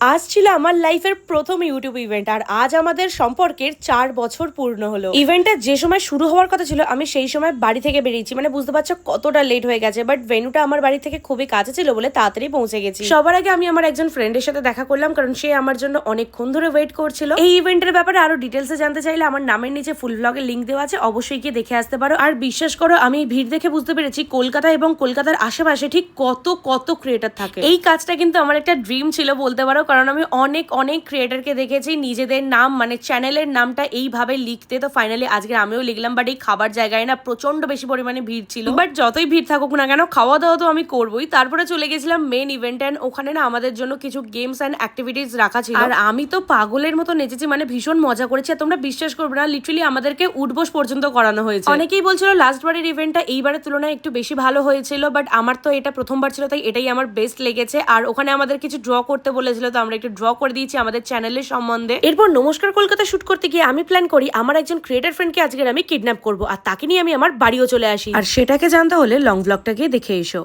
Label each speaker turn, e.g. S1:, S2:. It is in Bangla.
S1: আজ ছিল আমার লাইফের প্রথম ইউটিউব ইভেন্ট, আর আজ আমাদের সম্পর্কের চার বছর পূর্ণ হলো। ইভেন্টটা যে সময় শুরু হওয়ার কথা ছিল, আমি সেই সময় বাড়ি থেকে বেরিয়েছি। মানে বুঝতে পারছ কতটা লেট হয়ে গেছে বাট ভেনুটা আমার বাড়ি থেকে খুবই কাছে ছিল বলে তাড়াতাড়ি পৌঁছে গেছি। সবার আগে আমি আমার একজন ফ্রেন্ডের সাথে দেখা করলাম, কারণ সে আমার জন্য অনেকক্ষণ ধরে ওয়েট করছিল। এই ইভেন্টের ব্যাপারে আরও ডিটেলসে জানতে চাইলে আমার নামের নিচে ফুল ব্লগের লিঙ্ক দেওয়া আছে, অবশ্যই গিয়ে দেখে আসতে পারো। আর বিশ্বাস করো, আমি ভিড় দেখে বুঝতে পেরেছি কলকাতা এবং কলকাতার আশেপাশে ঠিক কত কত ক্রিয়েটার থাকে। এই কাজটা কিন্তু আমার একটা ড্রিম ছিল বলতে পারো কারণ আমি অনেক অনেক ক্রিয়েটারকে দেখেছি নিজেদের নাম মানে চ্যানেলের নামটা এইভাবে লিখতে। তো ফাইনালি আজকে আমিও লিখলাম বাট এই খাবার জায়গায় না প্রচণ্ড বেশি পরিমাণে ভিড় ছিল। বাট যতই ভিড় থাকুক না কেন খাওয়া দাওয়া তো আমি করবোই। তারপরে চলে গেছিলাম মেন ইভেন্ট অ্যান্ড ওখানে না আমাদের জন্য কিছু গেমস অ্যান্ড অ্যাক্টিভিটিস রাখা ছিল। আর আমি তো পাগলের মতো নেচেছি মানে ভীষণ মজা করেছি। আর তোমরা বিশ্বাস করবে না লিটারালি আমাদেরকে উঠবোস পর্যন্ত করানো হয়েছে। অনেকেই বলছিল লাস্ট বারের ইভেন্টটা এইবারের তুলনায় একটু বেশি ভালো হয়েছিল বাট আমার তো এটা প্রথমবার ছিল তাই এটাই আমার বেস্ট লেগেছে। আর ওখানে আমাদের কিছু ড্র করতে বলেছিল তো আমরা একটু ড্র করে দিয়েছি আমাদের চ্যানেলের সম্বন্ধে। এরপর নমস্কার কলকাতা শুট করতে গিয়ে আমি প্ল্যান করি আমার একজন ক্রিয়েটার ফ্রেন্ডকে আজকে আমি কিডন্যাপ করব আর তাকে নিয়ে আমি আমার বাড়িও চলে আসি। আর সেটাকে জানতে হলে লং ব্লগটাকে গিয়ে দেখে এসো।